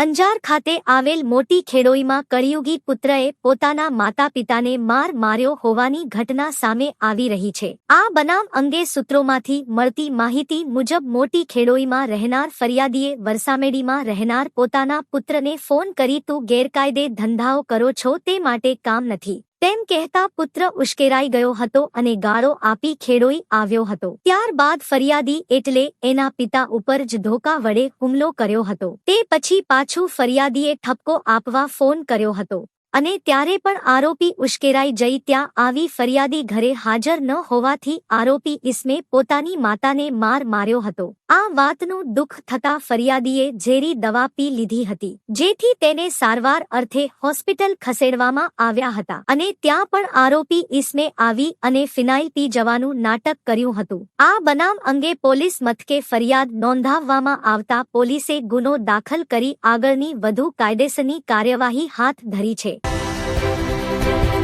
અંજાર ખાતે આવેલ મોટી ખેડોઈમાં કળિયુગી પુત્રએ પોતાના માતા પિતાને માર માર્યો હોવાની ઘટના સામે આવી રહી છે. આ બનાવ અંગે સૂત્રોમાંથી મળતી માહિતી મુજબ મોટી ખેડોઈમાં રહેનાર ફરિયાદીએ વરસામેડીમાં રહેનાર પોતાના પુત્રને ફોન કરી તું ગેરકાયદે ધંધાઓ કરો છો તે માટે કામ નથી. તેમ કહેતા પુત્ર ઉશ્કેરાઈ ગયો હતો અને ગાળો આપી ખેડોઈ આવ્યો હતો. ત્યારબાદ ફરિયાદી એટલે એના પિતા ઉપર જ ધોકા વડે હુમલો કર્યો હતો. તે પછી પાછું ફરિયાદીએ ઠપકો આપવા ફોન કર્યો હતો. અને ત્યારે પણ આરોપી ઉશ્કેરાઈ જઈ ત્યાં આવી ફરિયાદી ઘરે હાજર ન હોવાથી આરોપી ઇસમે પોતાની માતાને માર માર્યો હતો. આ વાતનું દુઃખ થતા ફરિયાદીએ ઝેરી દવા પી લીધી હતી, જેથી તેને સારવાર અર્થે હોસ્પિટલ ખસેડવામાં આવ્યા હતા અને ત્યાં પણ આરોપી ઇસમે આવી અને ફિનાઇલ પી જવાનું નાટક કર્યું હતું. આ બનાવ અંગે પોલીસ મથકે ફરિયાદ નોંધાવવામાં આવતા પોલીસે ગુનો દાખલ કરી આગળની વધુ કાયદેસરની કાર્યવાહી હાથ ધરી છે. Thank you.